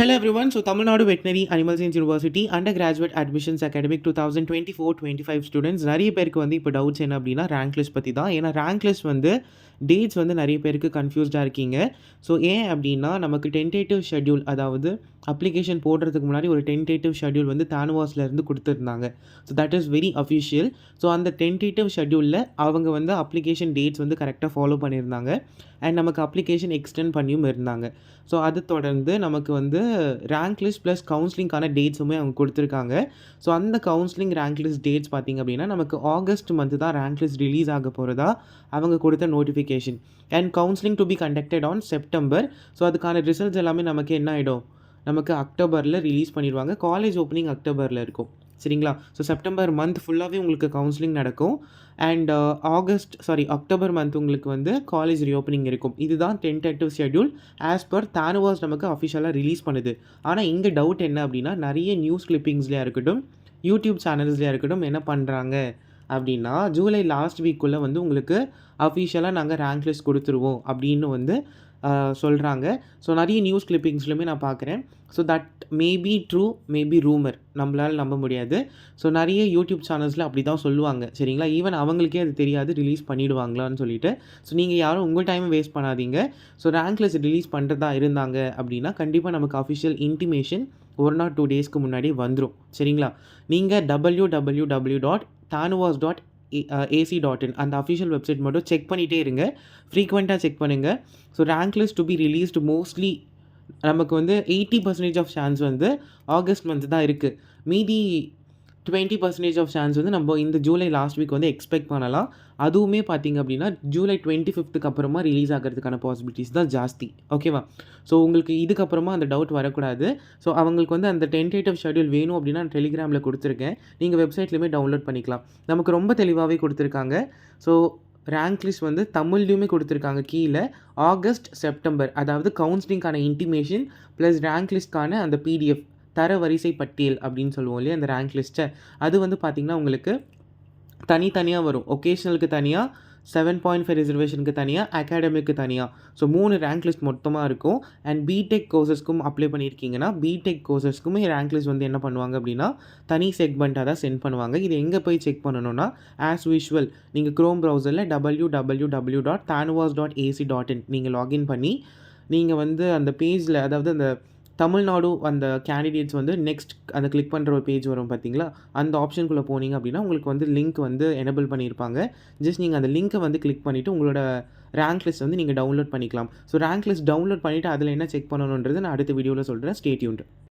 Hello everyone. So Tamil Nadu Veterinary Animal Science University Undergraduate Admissions Academic 2024-25 students நிறைய பேருக்கு வந்து இப்போ doubts என்ன அப்படின்னா ரேங்க் லிஸ்ட் பற்றி தான். ஏன்னா ரேங்க் லிஸ்ட் வந்து டேட்ஸ் வந்து நிறைய பேருக்கு கன்ஃபியூஸ்டாக இருக்கீங்க. ஸோ ஏன் அப்படின்னா நமக்கு டென்டேட்டிவ் ஷெட்யூல் அதாவது அப்ளிகேஷன் போடுறதுக்கு முன்னாடி ஒரு டென்டேட்டிவ் ஷெட்யூல் வந்து தானுவாஸ்லேருந்து கொடுத்துருந்தாங்க. So that is very official so அந்த டென்டேட்டிவ் ஷெட்யூலில் அவங்க வந்து அப்ளிகேஷன் டேட்ஸ் வந்து கரெக்டாக ஃபாலோ பண்ணியிருந்தாங்க. அண்ட் நமக்கு அப்ளிகேஷன் எக்ஸ்டெண்ட் பண்ணியும் இருந்தாங்க. ஸோ அது தொடர்ந்து நமக்கு வந்து ரேங்க் லிஸ்ட் ப்ளஸ் கவுன்சிலிங்கான டேட்ஸுமே அவங்க கொடுத்துருக்காங்க. ஸோ அந்த கவுன்சிலிங் ரேங்க் லிஸ்ட் டேட்ஸ் பார்த்திங்க அப்படின்னா நமக்கு ஆகஸ்ட் மந்த்து தான் ரேங்க் லிஸ்ட் ரிலீஸ் ஆக போகிறதா அவங்க கொடுத்த notification and counselling to be conducted on September so அதுக்கான ரிசல்ட்ஸ் எல்லாமே நமக்கு என்ன ஆகிடும் நமக்கு அக்டோபரில் ரிலீஸ் பண்ணிடுவாங்க. காலேஜ் ஓப்பனிங் அக்டோபரில் இருக்கும். சரிங்களா? ஸோ செப்டம்பர் மந்த் ஃபுல்லாகவே உங்களுக்கு கவுன்சிலிங் நடக்கும். And August sorry October month உங்களுக்கு வந்து காலேஜ் ரீஓப்பனிங் இருக்கும். இதுதான் tentative schedule as per TANUVAS நமக்கு அஃபிஷியலாக ரிலீஸ் பண்ணுது. ஆனால் இங்கே டவுட் என்ன அப்படின்னா நிறைய நியூஸ் கிளிப்பிங்ஸ்லேயே இருக்கட்டும் யூடியூப் சேனல்ஸ்லேயே இருக்கட்டும் என்ன பண்ணுறாங்க அப்படின்னா ஜூலை லாஸ்ட் வீக்குள்ளே வந்து உங்களுக்கு அஃபிஷியலாக நாங்கள் ரேங்க் லிஸ்ட் கொடுத்துருவோம் அப்படின்னு வந்து சொல்கிறாங்க ஸோ நிறைய நியூஸ் கிளிப்பிங்ஸ்லையுமே நான் பார்க்குறேன். So that maybe true maybe rumour நம்மளால் நம்ப முடியாது. ஸோ நிறைய யூடியூப் சேனல்ஸில் அப்படி தான் சொல்லுவாங்க. சரிங்களா? ஈவன் அவங்களுக்கே அது தெரியாது. ரிலீஸ் பண்ணிவிடுவாங்களான்னு சொல்லிட்டு. ஸோ நீங்கள் யாரும் உங்கள் டைமை வேஸ்ட் பண்ணாதீங்க. ஸோ ரேங்க் லிஸ்ட் ரிலீஸ் பண்ணுறதா இருந்தாங்க அப்படின்னா கண்டிப்பாக நமக்கு அஃபிஷியல் இன்டிமேஷன் ஒரு நாட் டூ டேஸ்க்கு முன்னாடி வந்துடும் சரிங்களா? நீங்கள் W W W dot TANUVAS dot AC dot in அந்த அஃபிஷியல் வெப்சைட் மட்டும் செக் பண்ணிகிட்டே இருங்க. ஃப்ரீக்வெண்ட்டாக செக் பண்ணுங்கள் so rank list to be released mostly நமக்கு வந்து எயிட்டி பர்சன்டேஜ் ஆஃப் சான்ஸ் வந்து ஆகஸ்ட் மந்த் தான் இருக்குது மீதி டுவெண்ட்டி பர்சன்டேஜ் ஆஃப் சான்ஸ் வந்து நம்ம இந்த ஜூலை லாஸ்ட் வீக் வந்து எக்ஸ்பெக்ட் பண்ணலாம். அதுவுமே பார்த்திங்க அப்படின்னா ஜூலை டுவெண்ட்டி ஃபிஃப்த்துக்கு அப்புறமா ரிலீஸ் ஆகிறதுக்கான பாசிபிலிட்டிஸ் தான் ஜாஸ்தி. ஓகேவா ஸோ உங்களுக்கு இதுக்கப்புறமா அந்த டவுட் வரக்கூடாது. ஸோ அவங்களுக்கு வந்து அந்த டென்டேட்டிவ் ஷெடியூல் வேணும் அப்படின்னா நான் டெலிகிராமில் கொடுத்துருக்கேன். நீங்கள் வெப்சைட்லேயுமே டவுன்லோட் பண்ணிக்கலாம். நமக்கு ரொம்ப தெளிவாகவே கொடுத்துருக்காங்க. ஸோ ரேங்க் லிஸ்ட் வந்து தமிழ்லையுமே கொடுத்துருக்காங்க கீழே. ஆகஸ்ட் செப்டம்பர் அதாவது கவுன்சிலிங்கான இன்டிமேஷன் ப்ளஸ் ரேங்க் லிஸ்ட்கான அந்த பிடிஎஃப் தர வரிசை பட்டியல் அப்படின்னு சொல்லுவோம் இல்லையா அந்த ரேங்க் லிஸ்ட்டை அது வந்து பார்த்திங்கன்னா உங்களுக்கு தனித்தனியாக வரும். ஒகேஷ்னலுக்கு தனியாக செவன் பாயிண்ட் ஃபைவ் ரிசர்வேஷனுக்கு தனியாக அகாடமிக்கு தனியாக ஸோ மூணு ரேங்க் லிஸ்ட் மொத்தமாக இருக்கும். அண்ட் பிடெக் கோர்சஸ்க்கும் அப்ளை பண்ணியிருக்கீங்கன்னா பிடெக் கோர்சஸ்க்குமே ரேங்க் லிஸ்ட் வந்து என்ன பண்ணுவாங்க அப்படின்னா தனி செக்மெண்ட்டாக தான் சென்ட் பண்ணுவாங்க. இது எங்கே போய் செக் பண்ணணும்னா ஆஸ் யூஷுவல் நீங்கள் க்ரோம் ப்ரௌசரில் W W W dot TANUVAS dot AC dot in நீங்கள் லாகின் பண்ணி நீங்கள் வந்து அந்த பேஜில் அதாவது அந்த தமிழ்நாடு அந்த கேண்டிடேட்ஸ் வந்து நெக்ஸ்ட் அந்த கிளிக் பண்ணுற ஒரு பேஜ் வரும் பார்த்தீங்களா அந்த ஆப்ஷனுக்குள்ளே போனீங்க அப்படின்னா உங்களுக்கு வந்து லிங்க் வந்து எனபிள் பண்ணியிருப்பாங்க. ஜஸ்ட் நீங்கள் அந்த லிங்க்கை வந்து கிளிக் பண்ணிவிட்டு உங்களோட ரேங்க் லிஸ்ட் வந்து நீங்கள் டவுன்லோட் பண்ணிக்கலாம். ஸோ ரேங்க் லிஸ்ட் டவுன்லோட் பண்ணிவிட்டு அதில் என்ன செக் பண்ணணுன்றது நான் அடுத்த வீடியோவில் சொல்கிறேன் ஸ்டேட்யூண்ட்